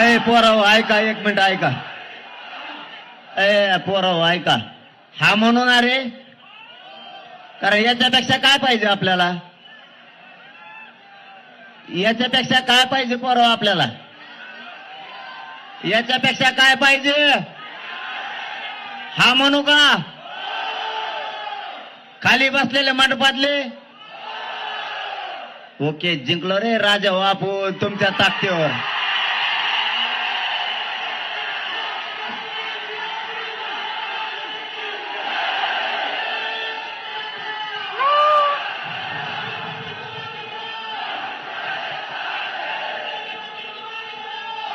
अय पोराव ऐका एक मिनिट ऐका. ए पोराव ऐका. हा म्हणून अरे कारण याच्यापेक्षा काय पाहिजे आपल्याला? याच्यापेक्षा काय पाहिजे पोराव आपल्याला? याच्यापेक्षा काय पाहिजे? हा म्हणू का? खाली बसलेले मंडपातले? ओके जिंकलो रे राजा बापू तुमच्या ताकदीवर.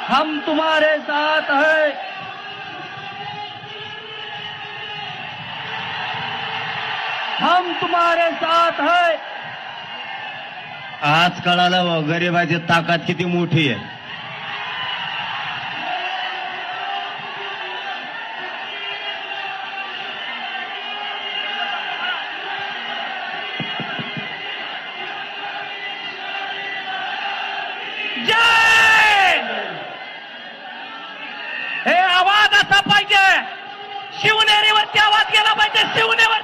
हम तुम्हारे साथ है। हम तुम्हारे साथ है। आज कळालं हो, गरिबाची ताकद किती मोठी आहे. शिवनेरीवरती आवाज गेला पाहिजे. शिवनेवर